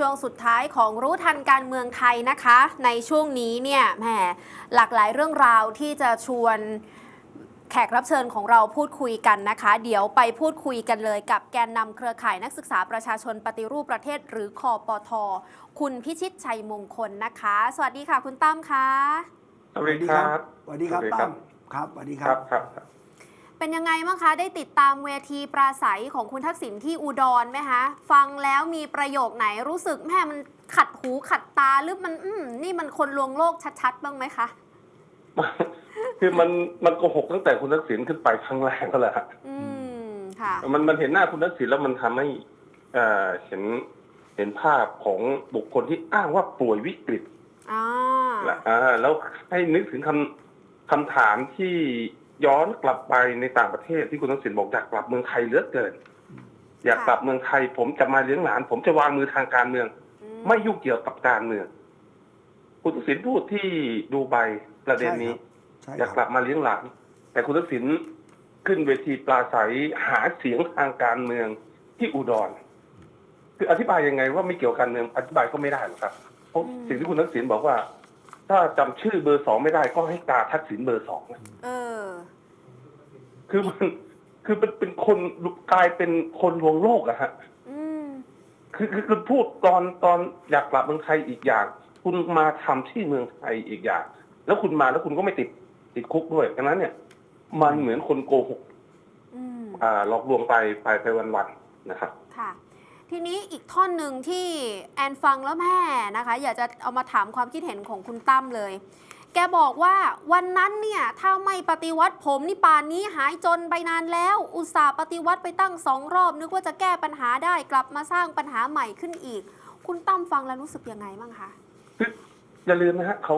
ช่วงสุดท้ายของรู้ทันการเมืองไทยนะคะ ในช่วงนี้เนี่ยแหมหลากหลายเรื่องราวที่จะชวนแขกรับเชิญของเราพูดคุยกันนะคะ เดี๋ยวไปพูดคุยกันเลยกับแกนนำเครือข่ายนักศึกษาประชาชนปฏิรูปประเทศ หรือคอปท คุณพิชิตชัยมงคลนะคะ สวัสดีค่ะคุณตั้มคะสวัสดีครับสวัสดีครับสวัสดีครัตั้บมครับสวัสดีคครัรับบครับครับ เป็นยังไงบ้างคะ ได้ติดตามเวทีปราศัยของคุณทักษิณที่อุดรไหมคะ ฟังแล้วมีประโยคไหนรู้สึกแม่มันขัดหูขัดตาหรือมันอืมนี่มันคนลวงโลกชัดๆ บ้างไหมคะ คือมันมันโกหกตั้งแต่คุณทักษิณขึ้นไปครั้งแรกก็แหละฮะอืมค่ะ มันมันเห็นหน้าคุณทักษิณแล้วมันทำให้เอ่อเห็นเห็นภาพของบุคคลที่อ้างว่าป่วยวิกฤตอ่าและอ่าแล้วให้นึกถึงคำคำถามที่ ย้อนกลับไปในต่างประเทศที่คุณทักษิณบอกอยากกลับเมืองไทยเหลือเกิน อยากกลับเมืองไทย ผมจะมาเลี้ยงหลาน ผมจะวางมือทางการเมืองอืไม่ยุ่งเกี่ยวกับการเมือง คุณทักษิณพูดที่ดูไบประเด็นนี้ใช่อยากคกรัลับบมาเลี้ยงหลาน แต่คุณทักษิณขึ้นเวทีปราศัยหาเสียงทางการเมืองที่อุดร คืออธิบายยังไงว่าไม่เกี่ยวกับการเมืองอธิบายก็ไม่ได้หรอกครับเพราะสิ่งที่คุณทักษิณบอกว่า ถ้าจำชื่อเบอร์สองไม่ได้ก็ให้กาทักษิณเบอร์สองเออ คือมันคือเป็นเป็นคนกลายเป็นคนลวงโลกอะฮะ อืม คือคือคือพูดตอนตอนอยากกลับเมืองไทยอีกอย่าง คุณมาทำที่เมืองไทยอีกอย่าง แล้วคุณมาแล้วคุณก็ไม่ติดติดคุกด้วยดังนั้นเนี่ย มันเหมือนคนโกหกอืม อ่าหลอกลวงไปไปไปวันๆนะครับ ค่ะ ทีนี้อีกท่อนหนึ่งที่แอนฟังแล้วแม่นะคะ อยากจะเอามาถามความคิดเห็นของคุณตั้มเลย แกบอกว่าวันนั้นเนี่ยถ้าไม่ปฏิวัติผมนี่ป่านนี้หายจนไปนานแล้ว อุตส่าห์ปฏิวัติไปตั้งสองรอบ นึกว่าจะแก้ปัญหาได้กลับมาสร้างปัญหาใหม่ขึ้นอีก คุณตั้มฟังแล้วรู้สึกยังไงบ้างคะคืออย่าลืมนะฮะเขา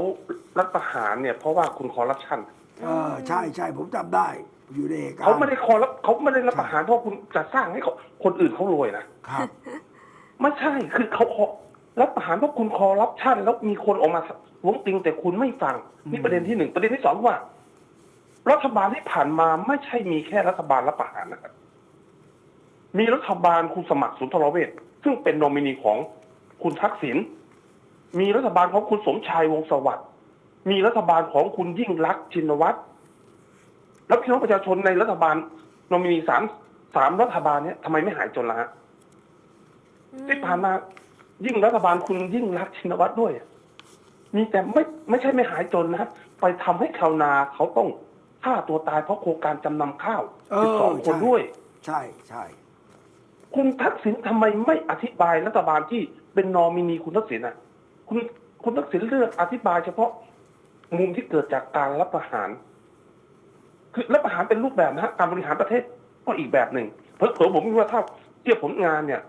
รัฐประหารเนี่ยเพราะว่าคุณคอร์รัปชันเออใช่ใช่ผมจำได้ อยู่ในเหตุการณ์เขาไม่ได้คอร์รัปเขาไม่ได้รับประหารเพราะคุณจะสร้างให้เขาคนอื่นเขารวยนะครับไม่ใช่คือเขา ขอรับประหารเพราะคุณคอร์รัปชันแล้วมีคนออกมาล้มติงแต่คุณไม่ฟังนี่ประเด็นที่หนึ่งประเด็นที่สองว่า รัฐบาลที่ผ่านมาไม่ใช่มีแค่รัฐบาลรับประหารนะครับมีรัฐบาลคุณสมัครสุนทรเวชซึ่งเป็นโนมินีของคุณทักษิณมีรัฐบาลของคุณสมชายวงศ์สวัสดิ์มีรัฐบาลของคุณยิ่งรักษณ์ชินวัตรแล้วพี่น้องประชาชนในรัฐบาลโนมินีสามสามรัฐบาลเนี้ยทำไมไม่หายจนล่ะฮะที่ผ่านมา ยิ่งรัฐบาลคุณยิ่งรักษณ์ชินวัตรด้วย มีแต่ไม่ไม่ใช่ไม่หายจนนะไปทำให้ชาวนาเขาต้องฆ่าตัวตายเพราะโครงการจำนำข้าวเอสิบสอองคนใช่ด้วย ใช่ใช่คุณทักษิณทำไมไม่อธิบายรัฐบาลที่เป็นนอมินีคุณทักษิณอะ คุณคุณทักษิณเลือกอธิบายเฉพาะมุมที่เกิดจากการรับประหาร คือรับประหารเป็นรูปแบบนะฮะการบริหารประเทศก็อีกแบบหนึ่งเผลอๆผมคิดว่าถ้าเทียบผลงานเนี่ย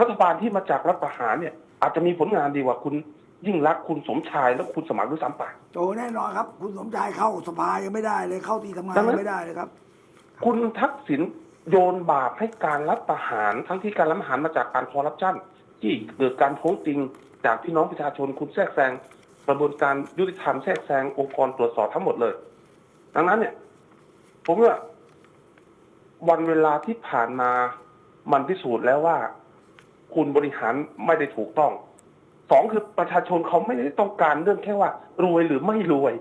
รัฐบาลที่มาจากรัฐประหารเนี่ย อาจจะมีผลงานดีกว่าคุณยิ่งรักษณ์คุณสมชายและคุณสมัครด้วยซ้ำไปโตแน่นอนครับ คุณสมชายเข้าสภายังไม่ได้เลยเข้าที่ทำงานดังนั้นยังไม่ได้เลยครับ คุณทักษิณโยนบาปให้การรัฐประหาร ทั้งที่การรัฐประหารมาจากการคอร์รัปชันที่เกิดการโพ้งจริงจากพี่น้องประชาชนคุณแทรกแซงกระบวนการยุติธรรมแทรกแซงองค์กรตรวจสอบทั้งหมดเลย ดังนั้นเนี่ย ผมว่าวันเวลาที่ผ่านมามันพิสูจน์แล้วว่า คุณบริหารไม่ได้ถูกต้องสองคือประชาชนเขาไม่ได้ต้องการเรื่องแค่ว่า รวยหรือไม่รวย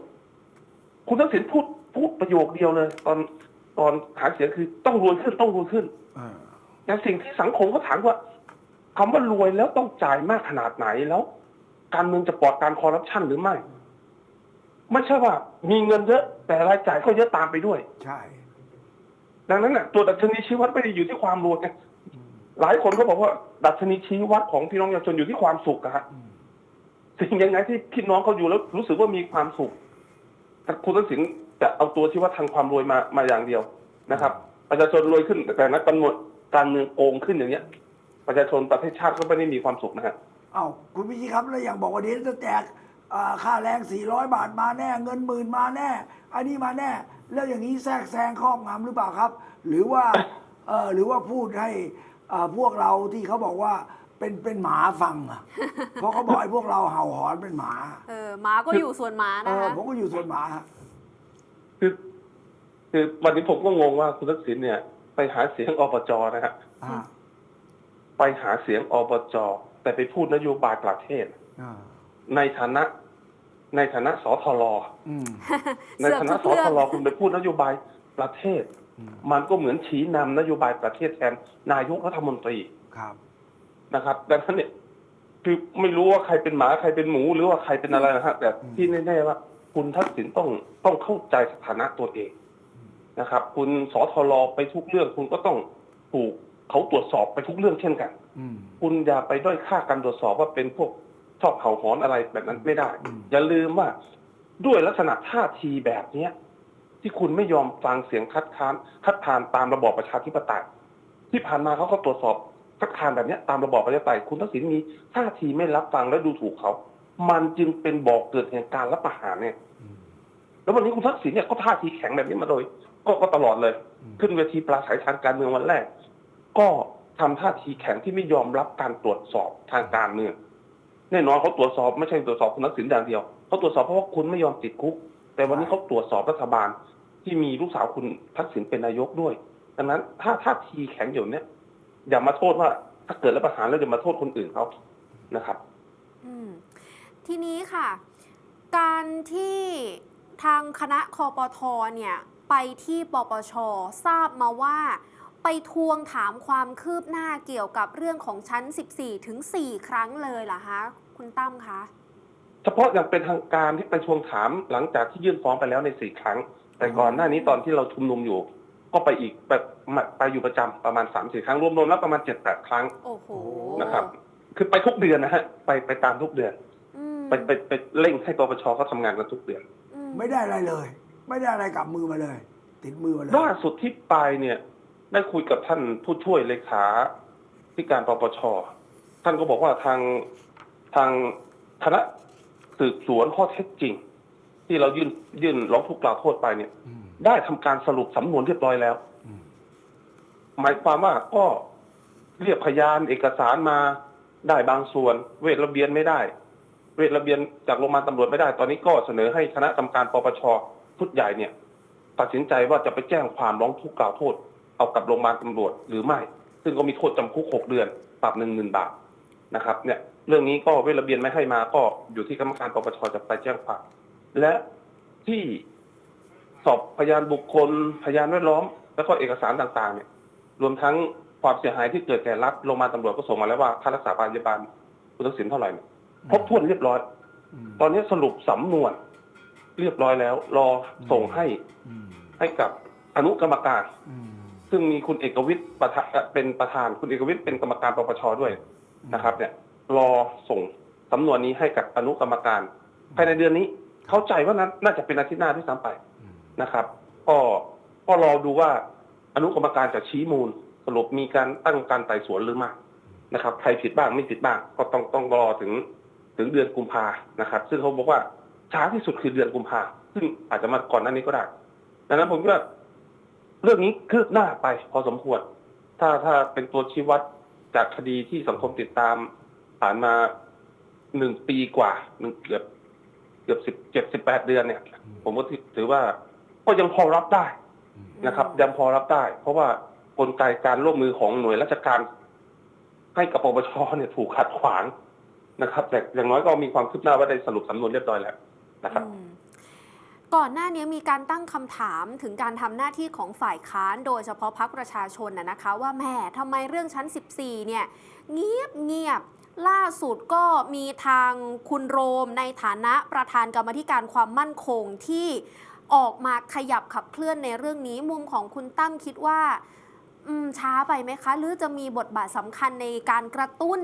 คุณทักษิณพูดพูดประโยคเดียวเลย ตอนตอนหาเสียงคือต้องรวยขึ้นต้องรวยขึ้นเออแต่สิ่งที่สังคมเขาถามว่าคำว่ารวยแล้วต้องจ่ายมากขนาดไหนแล้ว การเมืองจะปลอดการคอร์รัปชันหรือไม่ ไม่ใช่ว่า มีเงินเยอะ แต่รายจ่ายก็เยอะตามไปด้วย ใช่ ดังนั้นน่ะ ตัวดัชนีชี้วัดไม่ได้อยู่ที่ความรวยไง หลายคนก็บอกว่า ดัชนีชี้วัดของพี่น้องประชาชนอยู่ที่ความสุขอะฮะสิ่งยังไงที่พี่น้องเขาอยู่แล้วรู้สึกว่ามีความสุขแต่คุณทักษิณจะเอาตัวชี้วัดทางความรวยมามาอย่างเดียวนะครับ ประชาชนรวยขึ้นแต่นักกำหนดการเมืองโกงขึ้นอย่างเนี้ย ประชาชนประเทศชาติก็ไม่ได้มีความสุขนะฮะเอ้าคุณพิชิตครับแล้วอย่างบอกว่าเดี๋ยวจะแจกค่าแรง 400 บาทมาแน่ เงินหมื่นมาแน่ อันนี้มาแน่ แล้วอย่างนี้แทรกแซงครอบงำหรือเปล่าครับ หรือว่าเออหรือว่าพูดให้ อ่าพวกเราที่เขาบอกว่าเป็นเป็นหมาฟังอะเพราะเขาบอกไอ้พวกเราเห่าหอนเป็นหมาเออหมาก็อยู่ส่วนหมาเอนะอคะ ผมก็อยู่ส่วนหมาฮะคือคือวันนี้ผมก็งงว่าคุณทักษิณเนี่ย ไปหาเสียงอบจนะฮะอ่าไปหาเสียงอบจแต่ไปพูดนโยบายประเทศ อ่าในฐานะ ในฐานะสทรอืมในฐานะเสืสอกทุกทเรื่องรคุณไปพูดนโยบายประเทศอื มมันก็เหมือนชี้นำนโยบายประเทศแทนนายกรัฐมนตรีครับนะครับดังนั้นเนี่ยคือไม่รู้ว่าใครเป็นหมาใครเป็นหมูหรือว่าใครเป็นอะไรนะฮะแต่ที่แน่ๆว่า คุณทักษิณต้องต้องเข้าใจสถานะตัวเองนะครับ คุณสทรไปทุกเรื่องคุณก็ต้องถูกเขาตรวจสอบไปทุกเรื่องเช่นกันอืมคุณอย่าไปด้อยค่าการตรวจสอบว่าเป็นพวกชอบเห่าหอนอะไรแบบนั้นไม่ได้อืมอย่าลืมว่าด้วยลักษณะท่าทีแบบเนี้ย ที่คุณไม่ยอมฟังเสียงคัดค้านคัดค้านตามระบอบประชาธิปไตยที่ผ่านมาเขาก็ตรวจสอบคัดค้านแบบนี้ตามระบอบประชาธิปไตยคุณทักษิณมีท่าทีไม่รับฟังและดูถูกเขา มันจึงเป็นบอกเกิดแห่งการรับประหารเนี่ย แล้ววันนี้คุณทักษิณเนี่ยก็ท่าทีแข็งแบบนี้มาโดย ก็ก็ตลอดเลย ขึ้นเวทีปราศัยทางการเมืองวันแรก ก็ทำท่าทีแข็งที่ไม่ยอมรับการตรวจสอบทางการเมืองแน่นอนเขาตรวจสอบไม่ใช่ตรวจสอบคุณทักษิณอย่างเดียวเขาตรวจสอบเพราะว่าคุณไม่ยอมติดคุก แต่วันนี้เขาตรวจสอบรัฐบาลที่มีลูกสาวคุณทักษิณเป็นนายกด้วย ดังนั้นถ้าท่าทีแข็งอยู่เนี้ยอย่ามาโทษว่าถ้าเกิดรัฐประหารแล้วอย่ามาโทษคนอื่นเขานะครับทีนี้ค่ะ การที่ทางคณะคอปทเนี่ยไปที่ปปชทราบมาว่าไปทวงถามความคืบหน้าเกี่ยวกับเรื่องของชั้น 14 ถึง 4 ครั้งเลยเหรอคะ คุณตั้มคะ ฉพาะอย่างเป็นทางการที่ไปทวงถามหลังจากที่ยื่นฟ้องไปแล้วในสี่ครั้ง แต่ก่อนหน้านี้ตอนที่เราชุมนุมอยู่ ก็ไปอีกไปมาไปอยู่ประจำประมาณสามสี่ครั้งรวมๆแล้วประมาณเจ็ดแปดครั้งโอ้โหนะครับ คือไปทุกเดือนนะฮะไปไปตามทุกเดือนอืมไปไปไปเร่งให้ปปชเขาทำงานกันทุกเดือนอืมไม่ได้อะไรเลย ไม่ได้อะไรกลับมือมาเลย ติดมือมาเลยล่าสุดที่ไปเนี่ย ได้คุยกับท่านผู้ช่วยเลขาที่การปปชท่านก็บอกว่าทางทางคณะ สืบสวนข้อเท็จจริง ที่เรายื่นยื่นร้องทุกข์กล่าวโทษไปเนี่ยอืมได้ทำการสรุปสำนวนเรียบร้อยแล้วอืมหมายความว่าก็เรียกพยานเอกสารมาได้บางส่วน เวทระเบียนไม่ได้ เวทระเบียนจากโรงพยาบาลตำรวจไม่ได้ ตอนนี้ก็เสนอให้คณะกรรมการปปชชุดใหญ่เนี่ย ตัดสินใจว่าจะไปแจ้งความร้องทุกข์กล่าวโทษ เอากับโรงพยาบาลตำรวจหรือไม่ ซึ่งก็มีโทษจำคุกหกเดือน ปรับหนึ่งหมื่นบาท นะครับ เนี่ยเรื่องนี้ก็เวทระเบียนไม่ให้มาก็อยู่ที่กรรมการปปชจะไปแจ้งความและที่สอบพยานบุคคลพยานแวดล้อม แล้วก็เอกสารต่างๆ เนี่ย รวมทั้งความเสียหายที่เกิดแก่รัฐโรงพยาบาลตำรวจก็ส่งมาแล้วว่าค่ารักษาพยาบาลคุณทักษิณเท่าไหร่เนี่ยครบถ้วนเรียบร้อยอืมตอนนี้สรุปสำนวนเรียบร้อยแล้ว รอส่งให้อืมให้กับอนุกรรมการอืมซึ่งมีคุณเอกวิทย์ประธานเอ่อเป็นประธาน คุณเอกวิทย์เป็นกรรมการปปชด้วย นะครับ เนี่ย รอส่งสำนวนนี้ให้กับอนุกรรมการภายในเดือนนี้ เข้าใจว่านั้นน่าจะเป็นอาทิตย์หน้าที่ซ้ำไปอืมนะครับ ก็ก็รอดูว่าอนุกรรมการจะชี้มูลสรุปมีการตั้งการไต่สวนหรือไม่นะครับใครผิดบ้างไม่ผิดบ้างก็ต้องต้องรอถึงถึงเดือนกุมภานะครับ ซึ่งเขาบอกว่าช้าที่สุดคือเดือนกุมภาซึ่งอาจจะมาก่อนหน้านี้ก็ได้ดังนั้นผมคิดว่าเรื่องนี้คืบหน้าไปพอสมควร ถ้าถ้าเป็นตัวชี้วัด จากคดีที่สังคมติดตามผ่านมาหนึ่งปีกว่าหนึ่งเกือบเกือบสิบเจ็ดสิบแปดเดือนเนี่ย ผมก็ถือว่าก็ยังพอรับได้อืมนะครับยังพอรับได้ เพราะว่ากลไกการร่วมมือของหน่วยราชการ ให้กับปปชเนี่ยถูกขัดขวางนะครับ แต่อย่างน้อยก็มีความคืบหน้าว่าได้สรุปสำนวนเรียบร้อยแล้วนะครับอืม ก่อนหน้านี้มีการตั้งคำถามถึงการทำหน้าที่ของฝ่ายค้านโดยเฉพาะพักประชาชนนะนะคะ ว่าแหม่ทำไมเรื่องชั้น 14 เนี่ย เงียบเงียบล่าสุดก็มีทางคุณโรมในฐานะประธานกรรมธิการความมั่นคงที่ออกมาขยับขับเคลื่อนในเรื่องนี้มุมของคุณตั้มคิดว่าช้าไปไหมคะ หรือจะมีบทบาทสำคัญในการกระตุ้น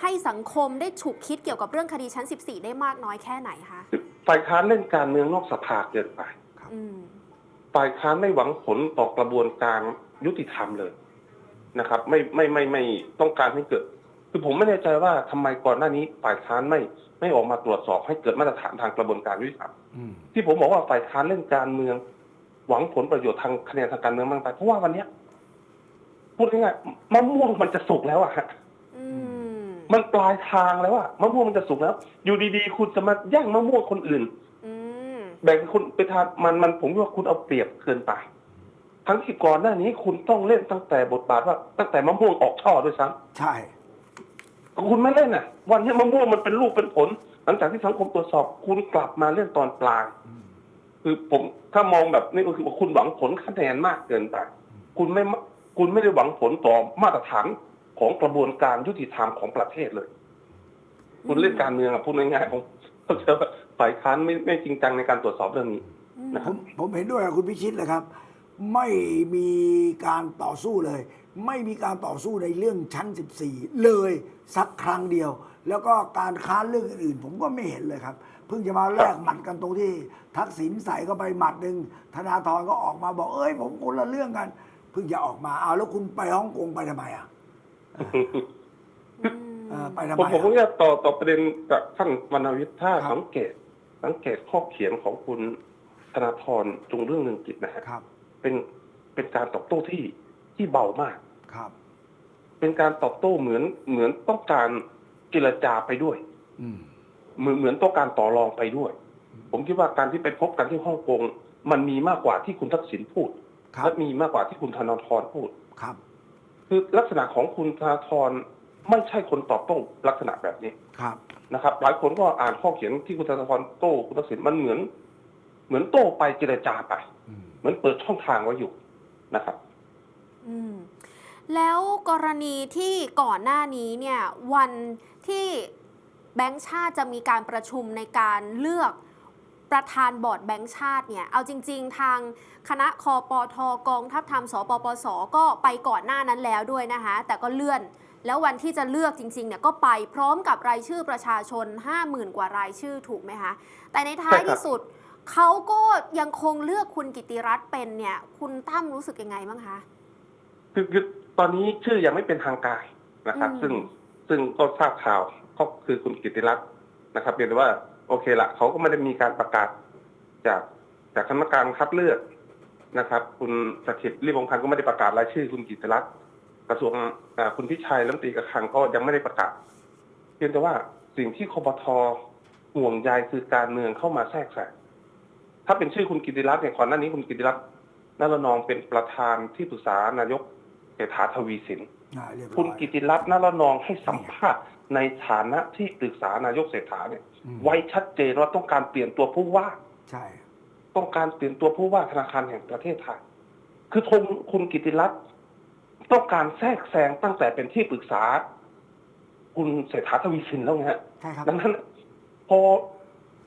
ให้สังคมได้ฉุกคิดเกี่ยวกับเรื่องคดีชั้น 14 ได้มากน้อยแค่ไหนคะ ฝ่ายค้านเล่นการเมืองนอกสภาเกินไปอืมฝ่ายค้านไม่หวังผลต่อกระบวนการยุติธรรมเลยนะครับ ไม่ไม่ไม่ไม่ต้องการให้เกิด คือผมไม่แน่ใจว่าทำไมก่อนหน้านี้ฝ่ายค้านไม่ไม่ออกมาตรวจสอบให้เกิดมาตรฐานทางกระบวนการยุติธรรมอืมที่ผมบอกว่าฝ่ายค้านเล่นการเมือง หวังผลประโยชน์ทางคะแนนทางการเมืองมากไปเพราะว่าวันเนี้ยพูดง่ายๆมะม่วงมันจะสุกแล้วอะฮะอื มมันปลายทางแล้วอะมะม่วงมันจะสุกแล้ว อยู่ดีๆ คุณจะมาแย่งมะม่วงคนอื่นอืมแบ่งคุณไปทานมันมันผมว่าคุณเอาเปรียบเกินไป ทั้งที่ก่อนหน้านี้คุณต้องเล่นตั้งแต่บทบาทว่า ตั้งแต่มะม่วงออกช่อด้วยซ้ใช่ำคุณไม่เล่นอะ วันนี้มะม่วงมันเป็นลูกเป็นผล หลังจากที่สังคมตรวจสอบ คุณกลับมาเล่นตอนปลายอืมคือผมถ้ามองแบบนี้ก็คือว่าคุณหวังผลคะแนนมากเกินไป คุณไม่มคุณไม่ได้หวังผลต่อมาตรฐาน ของกระบวนการยุติธรรมของประเทศเลย คุณเล่นการเมืองอะพูดง่ายๆผมเข้าใจว่าฝ่ายค้านไม่ไม่จริงจังในการตรวจสอบเรื่องนี้อืมนะคผรับมผมเห็นด้วยกับคุณพิชิตเลยครับ ไม่มีการต่อสู้เลย ไม่มีการต่อสู้ในเรื่องชั้น 14 เลยสักครั้งเดียว แล้วก็การค้านเรื่องอื่นๆ ผมก็ไม่เห็นเลยครับเพิ่งจะมาแลกหมัดกันตรงที่ ทักษิณใส่เข้าไปหมัดหนึ่งธนาธรก็ออกมาบอกเอ้ยผมคนละเรื่องกันเพิ่งจะออกมาเอาแล้วคุณไปฮ่องกงไปทำไมอะ อืมเออไปทำผมไมผมอะจะต่อต่อประเด็นกับท่านวรรณวิทย์ถ้าครับ สังเกต สังเกตข้อเขียนของคุณธนาธรจงเรื่องหนึ่งกิจนะฮะครับ เป็นเป็นการตอบโต้ที่ที่เบามาก ครับ เป็นการตอบโต้เหมือนเหมือนต้องการเจรจาไปด้วย อืมเหมือนเหมือนต้องการต่อรองไปด้วย ผมคิดว่าการที่ไปพบกันที่ฮ่องกงมันมีมากกว่าที่คุณทักษิณพูดครับ และมีมากกว่าที่คุณธนาธรพูด ครับ คือลักษณะของคุณธนาธรไม่ใช่คนตอบโต้ลักษณะแบบนี้ครับนะครับ หลายคนก็อ่านข้อเขียนที่คุณธนาธรโต้คุณทักษิณมันเหมือน เหมือนโต้ไปเจรจาไปอืมเหมือนเปิดช่องทางไว้อยู่นะครับ อืมแล้วกรณีที่ก่อนหน้านี้เนี่ย วันที่แบงค์ชาติจะมีการประชุมในการเลือก ประธานบอร์ดแบงค์ชาติเนี่ย เอาจริง ๆ ทางคณะคอปทกองทัพธรรมสปปส ก็ไปก่อนหน้านั้นแล้วด้วยนะคะ แต่ก็เลื่อน แล้ววันที่จะเลือกจริงๆเนี่ยก็ไปพร้อมกับรายชื่อประชาชน 50,000 กว่ารายชื่อถูกไหมคะ แต่ในท้ายใช่ครับที่สุดเขาก็ยังคงเลือกคุณกิติรัตน์เป็นเนี่ย คุณตั้มรู้สึกยังไงบ้างคะคือคือตอนนี้ชื่อยังไม่เป็นทางการนะครับอืมซึ่งซึ่งก็ทราบข่าวก็คือคุณกิติรัตน์นะครับเรียนได้ว่า โอเคละเขาก็ไม่ได้มีการประกาศจากจากคณะกรรมการคัดเลือกนะครับ คุณสถิตรีบวงศ์พันธ์ก็ไม่ได้ประกาศรายชื่อ คุณกิติรัตน์กระทรวงคุณพิชัยรัฐมนตรีกระคังก็ยังไม่ได้ประกาศ เพียงแต่ว่าสิ่งที่คบทห่วงใยคือการเมืองเข้ามาแทรกแซงถ้าเป็นชื่อคุณกิติรัตน์เนี่ยก่อนหน้านี้คุณกิติรัตน์นรนองเป็นประธานที่ปรึกษานายกเศรษฐาทวีสิน อ่าเรียบร้อยคุณกิติรัตน์นรนองให้สัมภาษณ์ในฐานะที่ปรึกษานายกเศรษฐาเนี่ยอืมไว้ชัดเจนว่าต้องการเปลี่ยนตัวผู้ว่า ใช่ ต้องการเปลี่ยนตัวผู้ว่าธนาคารแห่งประเทศไทย คือทงคุณกิติรัตน์ต้องการแทรกแซงตั้งแต่เป็นที่ปรึกษา คุณเศรษฐาทวีสินแล้วไงฮะใช่ครับดังนั้น พอ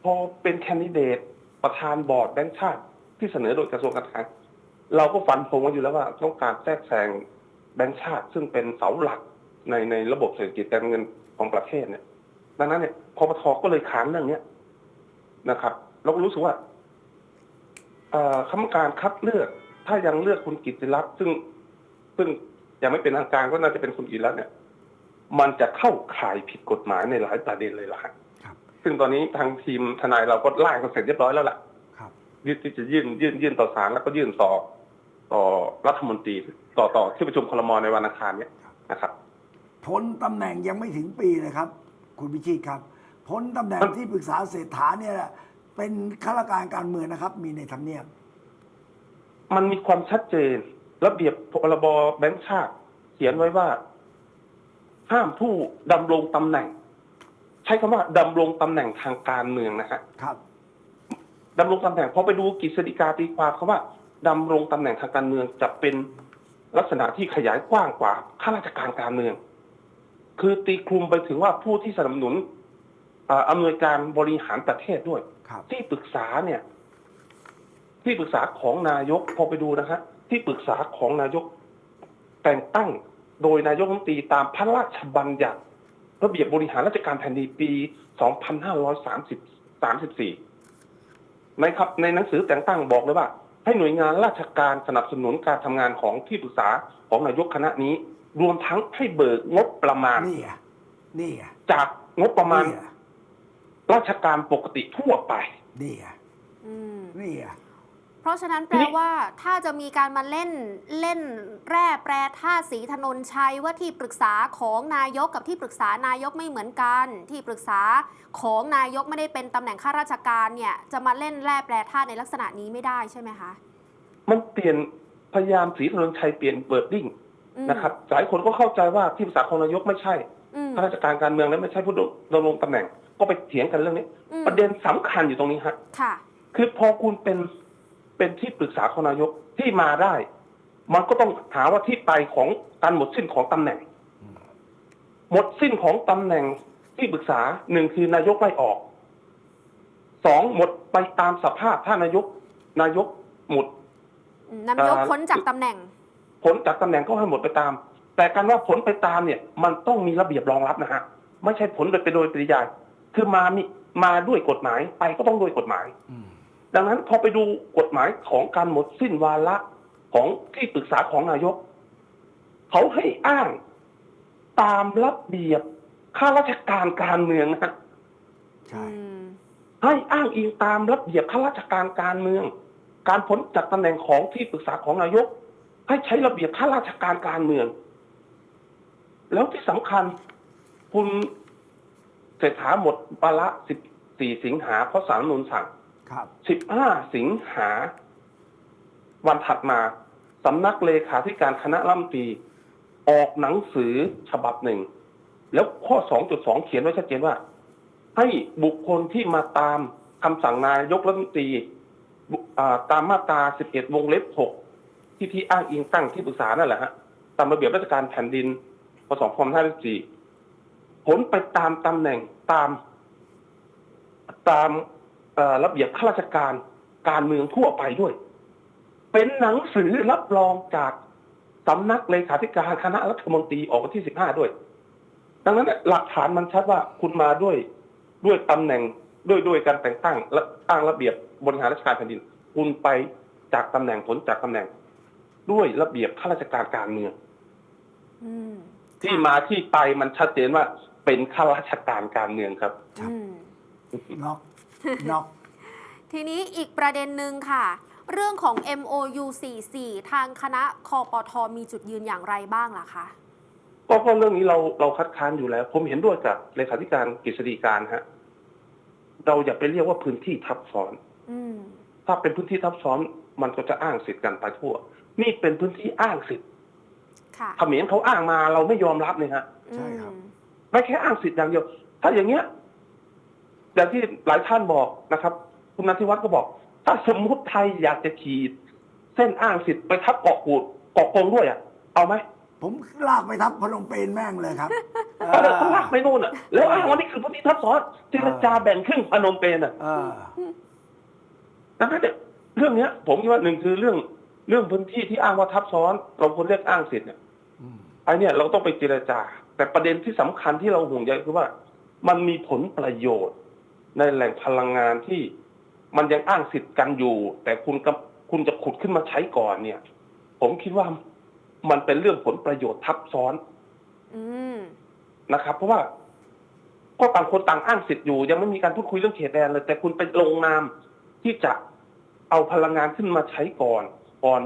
พอเป็นแคนดิเดตประธานบอร์ดแบงค์ชาติที่เสนอโดยกระทรวงการคลังเราก็ฝันพงไว้อยู่แล้วว่าต้องการแทรกแซง แบงค์ชาติซึ่งเป็นเสาหลักในในระบบเศรษฐกิจการเงินของประเทศเนี่ย ดังนั้นเนี่ยคอปทก็เลยค้านเรื่องเนี้ยนะครับ เราก็รู้สึกว่าเอ่อคณะกรรมการคัดเลือก ถ้ายังเลือกคุณกิตติรัตน์ซึ่งซึ่งยังไม่เป็นทางการก็น่าจะเป็นคุณกิตติรัตน์เนี่ย มันจะเข้าข่ายผิดกฎหมายในหลายประเด็นเลยล่ะครับครับซึ่งตอนนี้ทางทีมทนายเราก็ไล่กันเสร็จเรียบร้อยแล้วล่ะครับยื่นที่จะยื่นยื่นยื่นต่อศาลแล้วก็ยื่นต่อ ต่อรัฐมนตรีต่อต่อที่ประชุมคลมในวันอังคารเนี้ยนะครับพ้นตำแหน่งยังไม่ถึงปีเลยครับ คุณพิชิตครับ พ้นตำแหน่งมันที่ปรึกษาเศรษฐาเนี่ยเป็นข้าราชการการเมืองนะครับ มีในทำเนียบมันมีความชัดเจน ระเบียบพรบแบงค์ชาติ เขียนไว้ว่า ห้ามผู้ดำรงตำแหน่ง ใช้คำว่าดำรงตำแหน่งทางการเมืองนะฮะครับดำรงตำแหน่งพอไปดูกฤษฎีกาตีความเขาว่า ดำรงตำแหน่งทางการเมืองจะเป็นลักษณะที่ขยายกว้างกว่าข้าราชการการเมือง คือตีคลุมไปถึงว่าผู้ที่สนับสนุนอ่าอำนวยการบริหารประเทศด้วยครับที่ปรึกษาเนี่ย ที่ปรึกษาของนายกพอไปดูนะฮะที่ปรึกษาของนายกแต่งตั้งโดยนายกรัฐมนตรีตามพระราชบัญญัติระเบียบบริหารราชการแผ่นดินปี 2534 ในครับ ในหนังสือแต่งตั้งบอกเลยว่า ให้หน่วยงานราชการสนับสนุนการทำงานของที่ปรึกษาของนายกคณะนี้ รวมทั้งให้เบิกงบประมาณนี่ไงนี่ไงจากงบประมาณนี่ไงราชการปกติทั่วไปนี่ไงอืมนี่ไง เพราะฉะนั้นแปลว่าถ้าจะมีการมาเล่นเล่นแร่แปรธาตุสีถนนชัยว่าที่ปรึกษาของนายกกับที่ปรึกษานายกไม่เหมือนกัน ที่ปรึกษาของนายกไม่ได้เป็นตำแหน่งข้าราชการเนี่ย จะมาเล่นแร่แปรธาตุในลักษณะนี้ไม่ได้ใช่ไหมคะ มันเปลี่ยนพยายามศรีถนนชัยเปลี่ยนเบิร์ดดิ้งอืมนะครับหลายคนก็เข้าใจว่าที่ปรึกษาของนายกไม่ใช่อืมข้าราชการการเมืองและไม่ใช่ผู้ดำรงตำแหน่ง ก็ไปเถียงกันเรื่องนี้อืมประเด็นสำคัญอยู่ตรงนี้ฮะค่ะคือพอคุณเป็น เป็นที่ปรึกษาของนายกที่มาได้ มันก็ต้องหาว่าที่ไปของการหมดสิ้นของตำแหน่ง หมดสิ้นของตำแหน่งที่ปรึกษาหนึ่งคือนายกไล่ออกสองหมดไปตามสภาพถ้านายก นายกหมดอืมนำยกเอ่อพ้นจากตำแหน่งผลจากตำแหน่งก็ให้หมดไปตาม แต่การว่าผลไปตามเนี่ย มันต้องมีระเบียบรองรับนะฮะไม่ใช่ผลโดยไปโดยปริยายคือมามีมาด้วยกฎหมายไปก็ต้องด้วยกฎหมายอืม ดังนั้นพอไปดูกฎหมายของการหมดสิ้นวาระของที่ปรึกษาของนายก เขาให้อ้างตามระเบียบข้าราชการการเมืองนะใช่อืมให้อ้างอิงตามระเบียบข้าราชการการเมือง การพ้นจากตำแหน่งของที่ปรึกษาของนายก ให้ใช้ระเบียบข้าราชการการเมืองแล้วที่สำคัญคุณเศรษฐาหมดวาระ14 สิงหาเพราะสารรัฐธรรมนูญสั่ง ครับ15สิงหา วันถัดมาสำนักเลขาธิการคณะรัฐมนตรีออกหนังสือฉบับหนึ่ง แล้วข้อ 2.2 เขียนไว้ชัดเจนว่า ให้บุคคลที่มาตามคำสั่งนายกรัฐมนตรีตามมาตรา 11 วงเล็บ 6 ที่ที่อ้างอิงตั้งที่ปรึกษานั่นแหละฮะตามระเบียบราชการแผ่นดินพศ2554ผลไปตามตำแหน่งตาม ตาม ระเบียบข้าราชการการเมืองทั่วไปด้วย เป็นหนังสือรับรองจากสำนักเลขาธิการคณะรัฐมนตรีออกวันที่15ด้วย ดังนั้นเนี่ยหลักฐานมันชัดว่าคุณมาด้วยด้วยตำแหน่งด้วยด้วยการแต่งตั้งและตั้งระเบียบบริหารราชการแผ่นดิน คุณไปจากตำแหน่งผลจากตำแหน่ง ด้วยระเบียบข้าราชการการเมืองอืมที่มาที่ไปมันชัดเจนว่าเป็นข้าราชการการเมืองครับครับอื มน็อกน็อกทีนี้อีกประเด็นหนึ่งค่ะ เรื่องของ MOU 44 ทางคณะคอปทมีจุดยืนอย่างไรบ้างล่ะคะก็ก็เรื่องนี้เราเราคัดค้านอยู่แล้ว ผมเห็นด้วยกับเลขาธิการกฤษฎีการฮะเราอย่าไปเรียกว่าพื้นที่ทับซ้อนอืมถ้าเป็นพื้นที่ทับซ้อนมันก็จะอ้างสิทธิ์กันไปทั่ว นี่เป็นพื้นที่อ้างสิทธิ์ค่ะเขมรเขาอ้างมาเราไม่ยอมรับเลยฮะใช่ครับอืมไม่แค่อ้างสิทธิ์อย่างเดียว ถ้าอย่างเงี้ย อย่างที่หลายท่านบอกนะครับ คุณนันทิวัฒน์ก็บอก ถ้าสมมติไทยอยากจะขีด เส้นอ้างสิทธิ์ไปทับเกาะกูดเกาะกงด้วยอะ เอาไหมผมลากไปทับพนมเปญแม่งเลยครับก็เลยต้องลากไปนู่นอะ แล้วอ้างว่านี่คือพื้นที่ทับซ้อนเจรจาแบ่งครึ่งพนมเปญอะเออดังนั้นเนี่ยเรื่องเนี้ย ผมคิดว่าหนึ่งคือเรื่องเรื่องพื้นที่ที่อ้างว่าทับซ้อน เราควรเรียกอ้างสิทธิ์เนี่ยอืมไอ้เนี่ยเราต้องไปเจรจา แต่ประเด็นที่สำคัญที่เราห่วงใยคือว่า มันมีผลประโยชน์ ในแหล่งพลังงานที่มันยังอ้างสิทธิ์กันอยู่ แต่คุณกับคุณจะขุดขึ้นมาใช้ก่อนเนี่ย ผมคิดว่ามันเป็นเรื่องผลประโยชน์ทับซ้อนอืมนะครับ เพราะว่าก็ต่างคนต่างอ้างสิทธิ์อยู่ ยังไม่มีการพูดคุยเรื่องเขตแดนเลย แต่คุณไปลงนามที่จะเอาพลังงานขึ้นมาใช้ก่อน ก่อน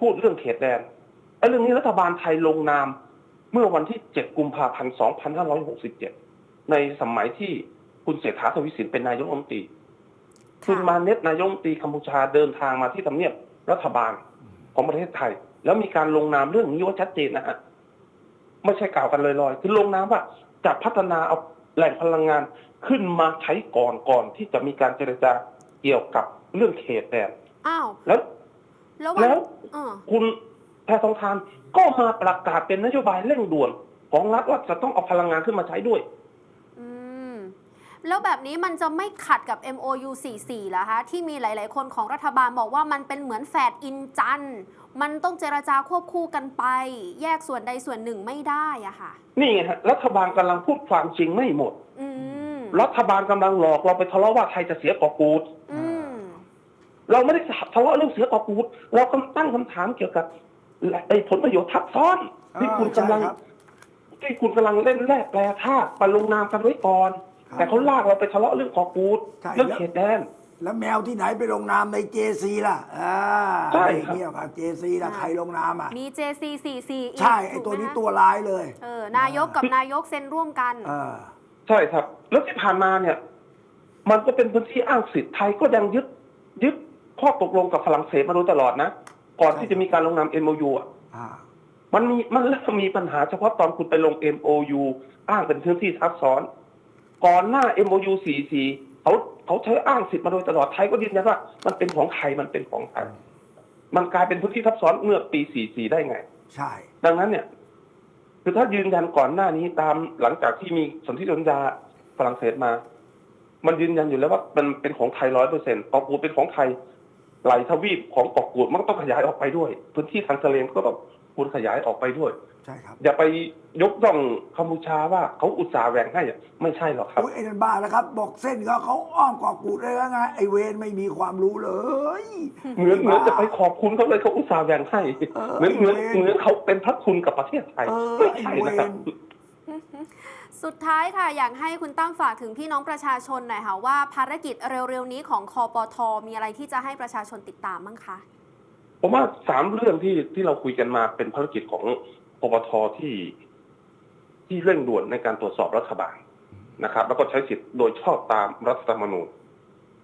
พูดเรื่องเขตแดนไอ้เรื่องนี้รัฐบาลไทยลงนาม เมื่อวันที่ 7 กุมภาพันธ์ 2567 ในสมัยที่ คุณเศรษฐาทวีสินเป็นนายกรัฐมนตรีคุณมาเน็ตนายกรัฐมนตรีกัมพูชาเดินทางมาที่ทำเนียบรัฐบาลของประเทศไทย แล้วมีการลงนามเรื่องนี้ไว่าชัดเจนนะฮะไม่ใช่กล่าวกันลอยๆคือลงนามว่าจะพัฒนาเอาแหล่งพลังงานขึ้นมาใช้ก่อนก่อนที่จะมีการเจรจาเกี่ยวกับเรื่องเขตแดนอ้าวแล้วแล้ววันแล้วเออคุณแพทองทานก็มาประกาศเป็นนโยบายเร่งด่วนของรัฐว่าจะต้องเอาพลังงานขึ้นมาใช้ด้วยอืม แล้วแบบนี้มันจะไม่ขัดกับ MOU 44เหรอคะที่มีหลาย ๆ คนของรัฐบาลบอกว่ามันเป็นเหมือนแฝดอินจันทร์มันต้องเจรจาควบคู่กันไป แยกส่วนใดส่วนหนึ่งไม่ได้อะค่ะ นี่ไงฮะรัฐบาลกำลังพูดความจริงไม่หมดอืมรัฐบาลกำลังหลอกเราไปทะเลาะว่าไทยจะเสียเกาะกูดอืมเราไม่ได้ทะเลาะเรื่องเสียเกาะกูดเรากำลังตั้งคำถามเกี่ยวกับไอ้ผลประโยชน์ทับซ้อนที่คุณกำลังใช่ครับที่คุณกำลังเล่นแร่แปรธาตุไปลงนามกันไว้ก่อนครับ แต่เขาลากเราไปทะเลาะเรื่องเกาะกูดใช่ เรื่องแล้วเขตแดน แล้วแมวที่ไหนไปลงนามในเจซีล่ะอ่าใช่ไม่ครับเกี่ยวกับเจซีล่ะใครลงนามอะ มี JC44 อีกใช่ไอถูกตัวไหมนี้คะตัวร้ายเลยเออนายกกับนายกเซ็นร่วมกัน เออ ใช่ครับ แล้วที่ผ่านมาเนี่ย มันก็เป็นพื้นที่อ้างสิทธิ์ไทยก็ยังยึด ยึดข้อตกลงกับฝรั่งเศสมาโดยตลอดนะกก่อนที่จะมีการลงนาม MOU อะ อ่า มันมีมันเริ่มมีปัญหาเฉพาะตอนคุณไปลง MOU อ้างเป็นพื้นที่ทับซ้อน ก่อนหน้า MOU 44เขาเขาใช้อ้างสิทธิ์มาโดยตลอดไทยก็ยืนยันว่า มันเป็นของไทยมันเป็นของไทยมันกลายเป็นพื้นที่ทับซ้อนเมื่อปี 44 ได้ไง ใช่ ดังนั้นเนี่ย คือถ้ายืนยันก่อนหน้านี้ตามหลังจากที่มีสนธิสัญญาฝรั่งเศสมา มันยืนยันอยู่แล้วว่ามันเป็นของไทยร้อยเปอร์เซ็นต์เกาะกูดเป็นของไทยไหลทวีปของเกาะกูดมันก็ต้องขยายออกไปด้วย พื้นที่ทางทะเลมันก็ต้อง ควรขยายออกไปด้วย ใช่ครับอย่าไปยกย่องกัมพูชาว่าเขาอุตส่าห์แหว่งให้อะไม่ใช่หรอกครับอุ้ยไอ้นั่นบ้าแล้วครับ บอกเส้นเขาเขาอ้อมกว่ากูดเลยว่าไงไอเวนไม่มีความรู้เลย เหมือนเหมือนจะไปขอบคุณเขาเลยเขาอุตส่าห์แหว่งให้เออเหมือนเหมือนไอ้เวร เหมือนเขาเป็นพระคุณกับประเทศไทยเออไม่ไอ้ใช่เวนะครับรสุดท้ายค่ะ อยากให้คุณตั้มฝากถึงพี่น้องประชาชนหน่อยค่ะว่าภารกิจเร็วๆนี้ของคอปทมีอะไรที่จะให้ประชาชนติดตามบ้างคะ ผมว่าสามเรื่องที่ที่เราคุยกันมาเป็นภารกิจของปปทที่ที่เร่งด่วนในการตรวจสอบรัฐบาลนะครับ แล้วก็ใช้สิทธิ์โดยชอบตามรัฐธรรมนูญ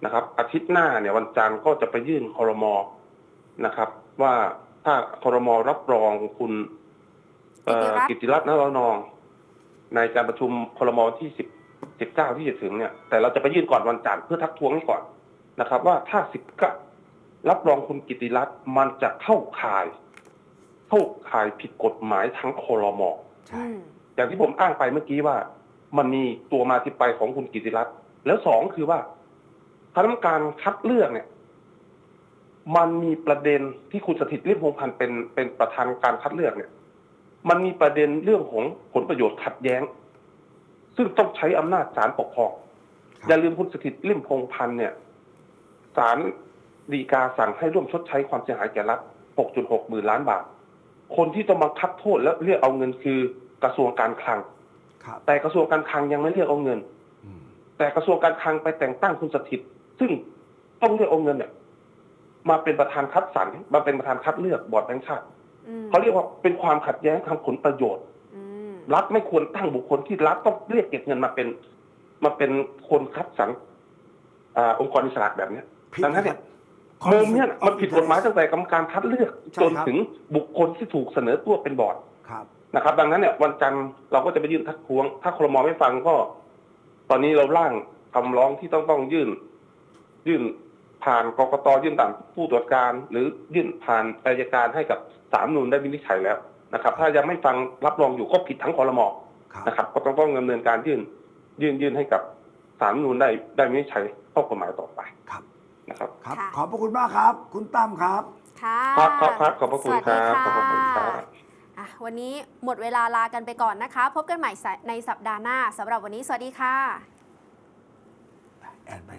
นะครับ อาทิตย์หน้าเนี่ยวันจันทร์ก็จะไปยื่นคอรมอนะครับ ว่าถ้าคอรมอรับรองคุณเอ่อกิกิติติรัรัตตน์น์นรนอง ในการประชุมคอรมอที่สิบสิบเก้าที่จะถึงเนี่ย แต่เราจะไปยื่นก่อนวันจันทร์เพื่อทักท้วงให้ก่อนนะครับ ว่าถ้าสิบเก้า รับรองคุณกิติรัตน์มันจะเข้าข่าย เข้าข่ายผิดกฎหมายทั้งคอรมอใช่อืมอย่างที่ผมอ้างไปเมื่อกี้ว่า มันมีตัวมาที่ไปของคุณกิติรัตน์แล้วสองคือว่าคณะกรรมการคัดเลือกเนี่ย มันมีประเด็นที่คุณสถิตเรียบพงษ์พันธ์เป็นเป็นประธานการคัดเลือกเนี่ย มันมีประเด็นเรื่องของผลประโยชน์ขัดแย้ง ซึ่งต้องใช้อำนาจศาลปกครองครับอย่าลืมคุณสถิตเลี่ยมพงษ์พันธ์เนี่ยศาล ฎีกาสั่งให้ร่วมชดใช้ความเสียหายแก่รัฐ 6.6 หมื่นล้านบาท คนที่ต้องมาคัดโทษและเรียกเอาเงินคือกระทรวงการคลังครับแต่กระทรวงการคลังยังไม่เรียกเอาเงินอืมแต่กระทรวงการคลังไปแต่งตั้งคุณสถิต ซึ่งต้องเรียกเอาเงินเนี่ยมาเป็นประธานคัดสรรมาเป็นประธานคัดเลือกบอร์ดแบงค์ชาติอืมเขาเรียกว่าเป็นความขัดแย้งทางผลประโยชน์อืมรัฐไม่ควรตั้งบุคคลที่รัฐต้องเรียกเก็บเงินมาเป็น มาเป็นคนคัดสรรอ่าองค์กรอิสระแบบเนี้ยผิดดังนั้นเนี่ย ครับมุมเนี่ยมันผิดกฎหมายตั้งแต่กรรมการคัดเลือกใช่จนครับถึงบุคคลที่ถูกเสนอตัวเป็นบอร์ดครับนะครับ ดังนั้นเนี่ยวันจันทร์เราก็จะไปยื่นทักท้วง ถ้าครมไม่ฟังก็ ตอนนี้เราร่างคำร้องที่ต้องต้องยื่น ยื่นผ่านกกตยื่นตามผู้ตรวจการ หรือยื่นผ่านอายการให้กับศาลรฐธรรมนูนได้วินิจฉัยแล้วนะครับ ถ้ายังไม่ฟังรับรองอยู่ก็ผิดทั้งคอรมอครับนะครับ ก็ต้องต้องดำเนินการยื่น ยื่นยื่นให้กับศาลรฐธรรมนูนได้ได้วินิจฉัยข้อกฎหมายต่อไปครับ นะครับ ครับขอบพระคุณมากครับ คุณตั้มครับ ค่ะครับครับครับขอบพระคุณครับสวัสดีขอบคุณครับ อะวันนี้หมดเวลาลากันไปก่อนนะคะ พบกันใหม่ในสัปดาห์หน้าสำหรับวันนี้สวัสดีค่ะ